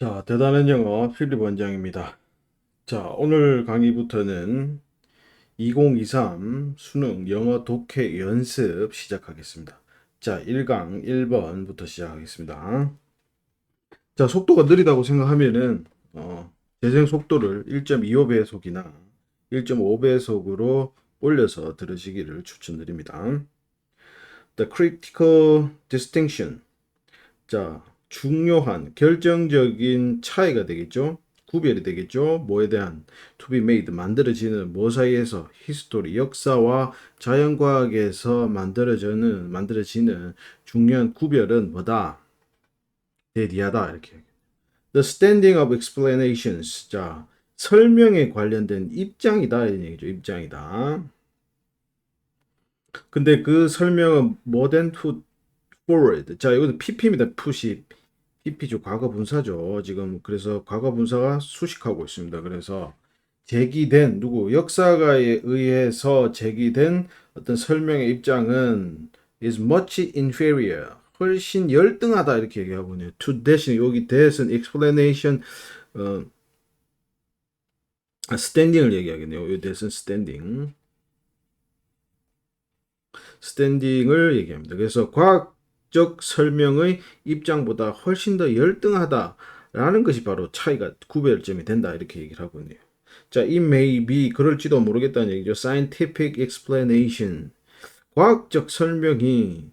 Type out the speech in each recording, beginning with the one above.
자, 대단한 영어 필립 원장입니다. 자, 오늘 강의부터는 2023 수능 영어 독해 연습 시작하겠습니다. 자, 1강 1번부터 시작하겠습니다. 자, 속도가 느리다고 생각하면은 어, 재생 속도를 1.25배속이나 1.5배속으로 올려서 들으시기를 추천드립니다. The critical distinction. 자, 중요한 결정적인 차이가 되겠죠. 구별이 되겠죠. 뭐에 대한 to be made 만들어지는 뭐 사이에서 history 역사와 자연과학에서 만들어지는 만들어지는 중요한 구별은 뭐다? 대디하다 이렇게. The standing of explanations. 자, 설명에 관련된 입장이다 이런 얘기죠. 입장이다. 근데 그 설명은 more to forward. 자, 이거는 PP입니다. 푸시. PP죠. 과거 분사죠. 지금 그래서 과거 분사가 수식하고 있습니다. 그래서 제기된 누구 역사가에 의해서 제기된 어떤 설명의 입장은 is much inferior. 훨씬 열등하다 이렇게 얘기하고 있네요. to 대신 여기 that은 explanation 어 스탠딩을 얘기하겠네요. 이 that은 standing. 스탠딩을 얘기합니다. 그래서 과학 적 설명의 입장보다 훨씬 더 열등하다라는 것이 바로 차이가 구별점이 된다 이렇게 얘기를 하고 있네요. 자, it may be 그럴지도 모르겠다는 얘기죠. scientific explanation 과학적 설명이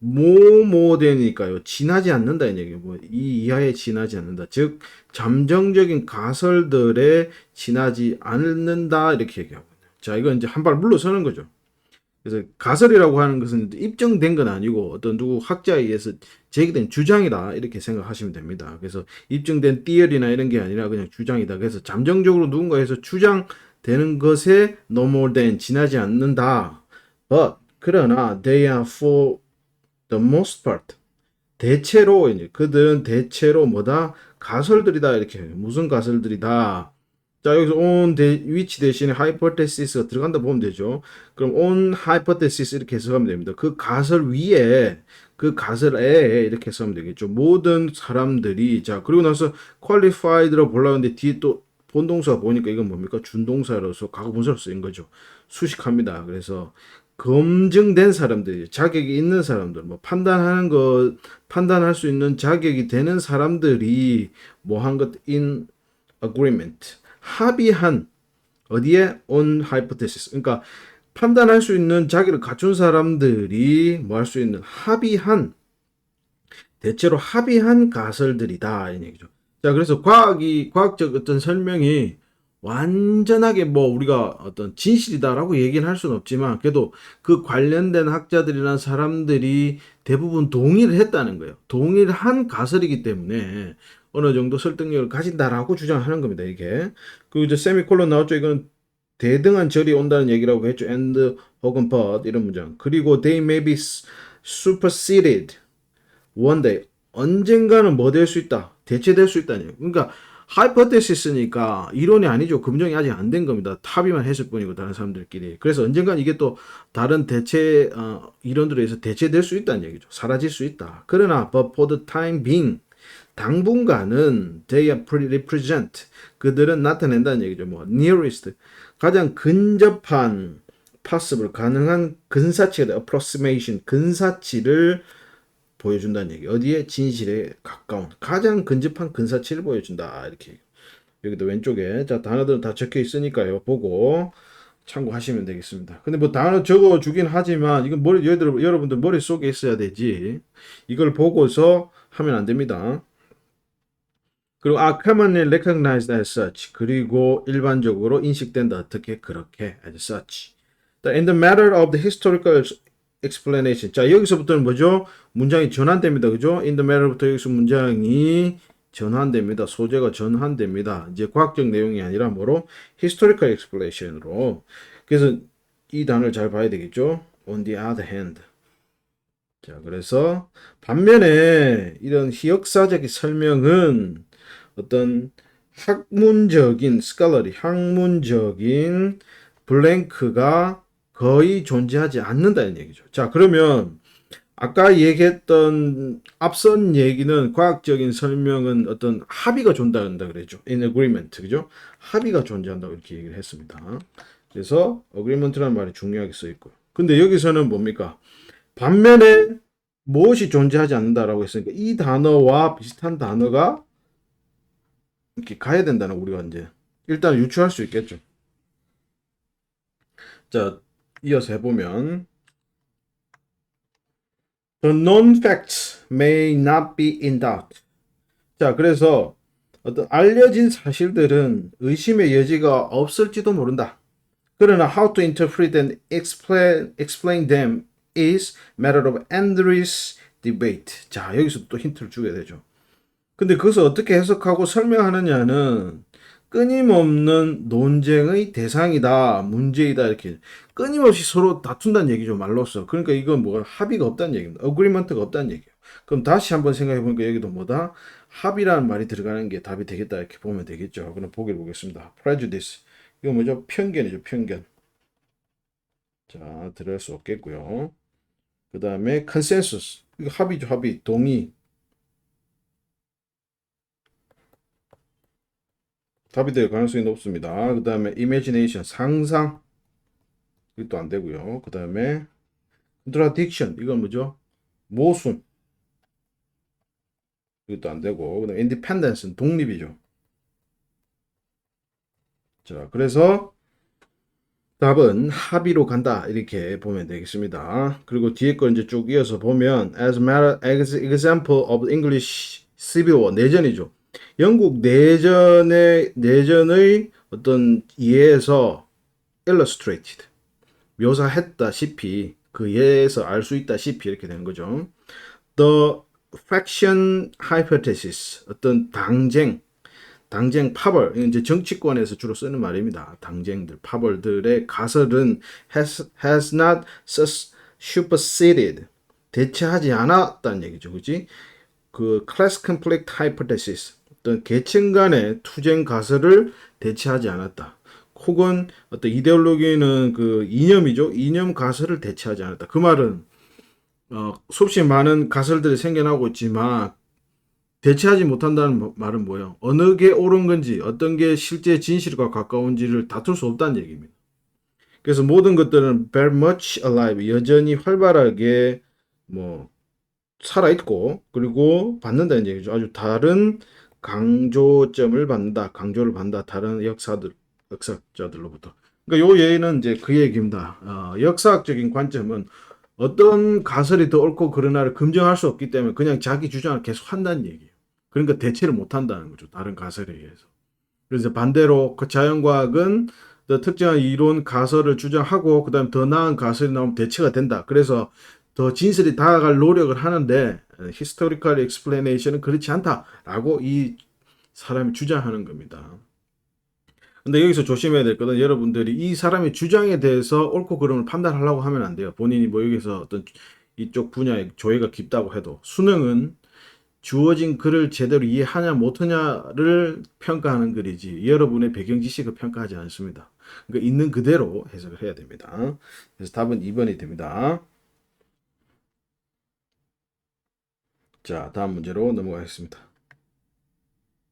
뭐뭐 되니까요. 지나지 않는다 이 얘기예요. 뭐 이 이하에 지나지 않는다. 즉 잠정적인 가설들에 지나지 않는다 이렇게 얘기하고 있네요. 자, 이건 이제 한 발 물러서는 거죠. 그래서 가설이라고 하는 것은 입증된 건 아니고 어떤 누구 학자에 의해서 제기된 주장이다 이렇게 생각하시면 됩니다. 그래서 입증된 띠얼이나 이런 게 아니라 그냥 주장이다. 그래서 잠정적으로 누군가에서 주장되는 것에 than 지나지 않는다. But 그러나 they are for the most part 대체로 이제 그들은 대체로 뭐다 가설들이다 이렇게 무슨 가설들이다. 자 여기서 on 대, 위치 대신에 hypothesis가 들어간다 보면 되죠. 그럼 on hypothesis 이렇게 해석하면 됩니다. 그 가설 위에 그 가설에 이렇게 써면 되겠죠. 모든 사람들이 자 그리고 나서 qualified로 보려고 하는데 뒤에 또 본동사 보니까 이건 뭡니까 준동사로서 과거분사로 쓰인 거죠. 수식합니다. 그래서 검증된 사람들이 자격이 있는 사람들 뭐 판단하는 것 판단할 수 있는 자격이 되는 사람들이 뭐 한 것 in agreement 합의한 어디에 on hypothesis 그러니까 판단할 수 있는 자기를 갖춘 사람들이 뭐 할 수 있는 합의한 대체로 합의한 가설들이다 이 얘기죠. 자 그래서 과학이 과학적 어떤 설명이 완전하게 뭐 우리가 어떤 진실이다라고 얘기는 할 수는 없지만 그래도 그 관련된 학자들이나 사람들이 대부분 동의를 했다는 거예요. 동의를 한 가설이기 때문에 어느 정도 설득력을 가진다라고 주장하는 겁니다. 이게 그리고 이제 세미콜론 나왔죠. 이건 대등한 절이 온다는 얘기라고 했죠. and 혹은 but 이런 문장. 그리고 they may be superseded one day 언젠가는 뭐 될 수 있다. 대체될 수 얘기. 그러니까 하이퍼테시스니까 이론이 아니죠. 검증이 아직 안 된 겁니다. 합의만 했을 뿐이고 다른 사람들끼리. 그래서 언젠간 이게 또 다른 대체 어, 이론들에 의해서 대체될 수 있다는 얘기죠. 사라질 수 있다. 그러나 but for the time being 당분간은 they are represent 그들은 나타낸다는 얘기죠. 뭐 nearest 가장 근접한 possible 가능한 근사치가 approximation 근사치를 보여준다는 얘기. 어디에 진실에 가까운 가장 근접한 근사치를 보여준다 이렇게 여기도 왼쪽에 자 단어들은 다 적혀 있으니까요. 보고 참고하시면 되겠습니다. 근데 뭐 단어 적어 주긴 하지만 이건 머리 여러분 여러분들 머릿 속에 있어야 되지. 이걸 보고서 하면 안 됩니다. 그리고 commonly recognized as such. 그리고 일반적으로 인식된다. 어떻게 그렇게 as such. In the matter of the historical explanation. 자, 여기서부터는 뭐죠? 문장이 전환됩니다. 그죠? in the matter부터 여기서 문장이 전환됩니다. 소재가 전환됩니다. 이제 과학적 내용이 아니라 뭐로? historical explanation으로. 그래서 이 단어를 잘 봐야 되겠죠? on the other hand. 자, 그래서 반면에 이런 역사적인 설명은 어떤 학문적인 스칼러리, 학문적인 블랭크가 거의 존재하지 않는다는 얘기죠. 자, 그러면 아까 얘기했던 앞선 얘기는 과학적인 설명은 어떤 합의가 존재한다 그랬죠. in agreement. 그죠? 합의가 존재한다고 이렇게 얘기를 했습니다. 그래서 agreement라는 말이 중요하게 써 있고요. 근데 여기서는 뭡니까? 반면에 무엇이 존재하지 않는다라고 했으니까 이 단어와 비슷한 단어가 이렇게 가야 된다는 우리가 이제 일단 유추할 수 있겠죠. 자, 이어서 해보면 The known facts may not be in doubt. 자, 그래서 어떤 알려진 사실들은 의심의 여지가 없을지도 모른다. 그러나 how to interpret and explain, explain them is matter of endless debate. 자, 여기서 또 힌트를 주게 되죠. 근데 그것을 어떻게 해석하고 설명하느냐는 끊임없는 논쟁의 대상이다, 문제이다 이렇게 끊임없이 서로 다툰다는 얘기죠 말로써. 그러니까 이건 뭐 합의가 없다는 얘기입니다. 어그리먼트가 없다는 얘기예요. 그럼 다시 한번 생각해 보니까 여기도 뭐다 합의라는 말이 들어가는 게 답이 되겠다 이렇게 보면 되겠죠. 그럼 보기를 보겠습니다. prejudice 이거 뭐죠? 편견이죠, 편견. 자, 들어갈 수 없겠고요. 그 다음에 consensus 이거 합의죠, 합의, 동의. 답이 될 가능성이 높습니다. 그 다음에 imagination, 상상. 이것도 안 되고요. 그 다음에 contradiction, 이건 뭐죠? 모순. 이것도 안 되고. 그 다음에 independence는 독립이죠. 자, 그래서 답은 합의로 간다. 이렇게 보면 되겠습니다. 그리고 뒤에 걸 이제 쭉 이어서 보면 as matter as example of English Civil War 내전이죠. 영국 내전의 내전의 어떤 예에서 illustrated 묘사했다시피 그 예에서 알 수 있다시피 이렇게 되는 거죠. The faction hypothesis 어떤 당쟁 당쟁 파벌 이제 정치권에서 주로 쓰는 말입니다. 당쟁들 파벌들의 가설은 has has not superseded 대체하지 않았다는 얘기죠. 그지? 그 class conflict hypothesis 어떤 계층 간의 투쟁 가설을 대체하지 않았다. 혹은 어떤 이데올로기는 그 이념이죠. 이념 가설을 대체하지 않았다. 그 말은 어, 수없이 많은 가설들이 생겨나고 있지만 대체하지 못한다는 말은 뭐예요? 어느 게 옳은 건지 어떤 게 실제 진실과 가까운지를 다툴 수 없다는 얘기입니다. 그래서 모든 것들은 very much alive 여전히 활발하게 뭐 살아 있고 그리고 받는다는 얘기죠. 아주 다른 강조점을 받는다, 강조를 받는다 다른 역사들 역사자들로부터. 그러니까 요 예는 이제 그 얘기입니다. 어, 역사학적인 관점은 어떤 가설이 더 옳고 그르나를 검증할 수 없기 때문에 그냥 자기 주장을 계속 한다는 얘기예요. 그러니까 대체를 못 한다는 거죠. 다른 가설에 의해서. 그래서 반대로 그 자연과학은 더 특정한 이론 가설을 주장하고 그다음에 더 나은 가설이 나오면 대체가 된다. 그래서 더 진실이 다가갈 노력을 하는데 historical explanation은 그렇지 않다라고 이 사람이 주장하는 겁니다. 근데 여기서 조심해야 될 것은 여러분들이 이 사람의 주장에 대해서 옳고 그름을 판단하려고 하면 안 돼요. 본인이 뭐 여기서 어떤 이쪽 분야에 조예가 깊다고 해도 수능은 주어진 글을 제대로 이해하냐 못하냐를 평가하는 글이지 여러분의 배경 지식을 평가하지 않습니다. 그러니까 있는 그대로 해석을 해야 됩니다. 그래서 답은 2번이 됩니다. 자, 다음 문제로 넘어가겠습니다.